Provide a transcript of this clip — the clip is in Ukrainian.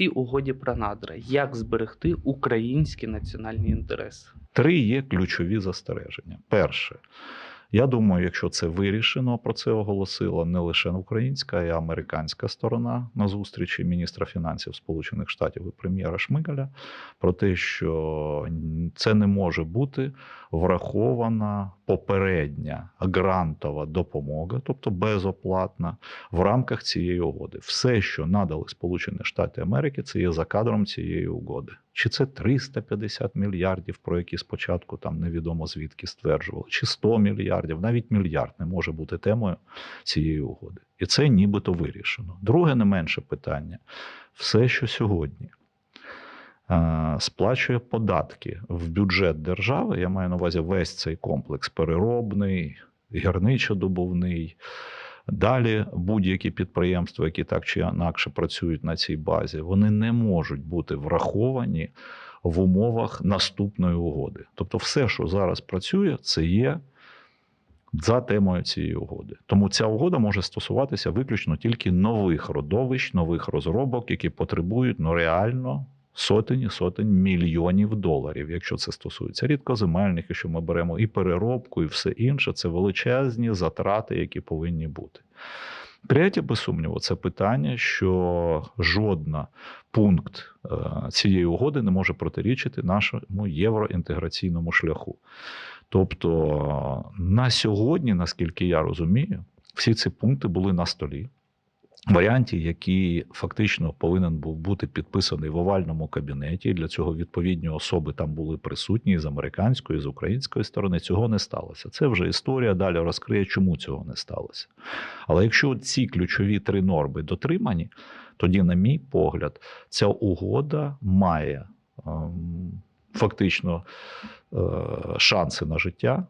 цій угоді про надра, як зберегти українські національні інтереси? Три є ключові застереження. Перше, я думаю, якщо це вирішено, про це оголосила не лише українська, а й американська сторона на зустрічі міністра фінансів Сполучених Штатів і прем'єра Шмигаля, про те, що це не може бути врахована попередня грантова допомога, тобто безоплатна, в рамках цієї угоди. Все, що надали Сполучені Штати Америки, це є за кадром цієї угоди. Чи це 350 мільярдів, про які спочатку там невідомо звідки стверджували, чи 100 мільярдів, навіть мільярд не може бути темою цієї угоди. І це нібито вирішено. Друге, не менше питання: все, що сьогодні сплачує податки в бюджет держави, я маю на увазі весь цей комплекс переробний, гірничодобувний. Далі будь-які підприємства, які так чи інакше працюють на цій базі, вони не можуть бути враховані в умовах наступної угоди. Тобто, все, що зараз працює, це є за темою цієї угоди. Тому ця угода може стосуватися виключно тільки нових родовищ, нових розробок, які потребують ну, реально сотень і сотень мільйонів доларів, якщо це стосується рідкоземельних, якщо ми беремо і переробку, і все інше, це величезні затрати, які повинні бути. Третє, без сумніву, це питання, що жодна пункт е, цієї угоди не може протирічити нашому євроінтеграційному шляху. Тобто на сьогодні, наскільки я розумію, всі ці пункти були на столі. Варіанті, який фактично повинен був бути підписаний в овальному кабінеті. Для цього відповідні особи там були присутні з американської, з української сторони. Цього не сталося. Це вже історія далі розкриє, чому цього не сталося. Але якщо ці ключові три норми дотримані, тоді, на мій погляд, ця угода має ем, фактично е, шанси на життя.